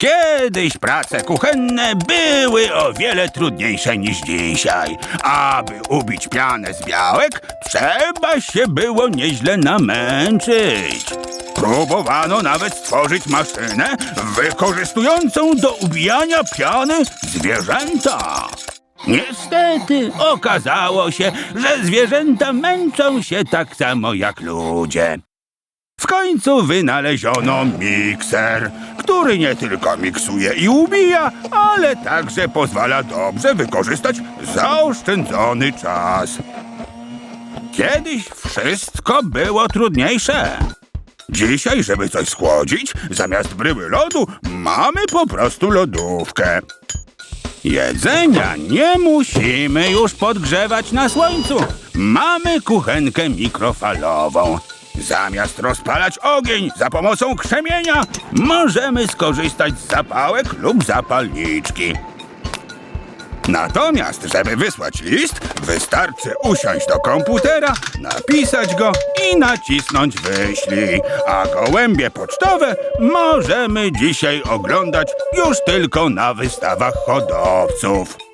Kiedyś prace kuchenne były o wiele trudniejsze niż dzisiaj. Aby ubić pianę z białek, trzeba się było nieźle namęczyć. Próbowano nawet stworzyć maszynę wykorzystującą do ubijania piany zwierzęta. Niestety okazało się, że zwierzęta męczą się tak samo jak ludzie. Końcu wynaleziono mikser, który nie tylko miksuje i ubija, ale także pozwala dobrze wykorzystać zaoszczędzony czas. Kiedyś wszystko było trudniejsze. Dzisiaj, żeby coś schłodzić, zamiast bryły lodu mamy po prostu lodówkę. Jedzenia nie musimy już podgrzewać na słońcu. Mamy kuchenkę mikrofalową. Zamiast rozpalać ogień za pomocą krzemienia, możemy skorzystać z zapałek lub zapalniczki. Natomiast, żeby wysłać list, wystarczy usiąść do komputera, napisać go i nacisnąć wyślij. A gołębie pocztowe możemy dzisiaj oglądać już tylko na wystawach hodowców.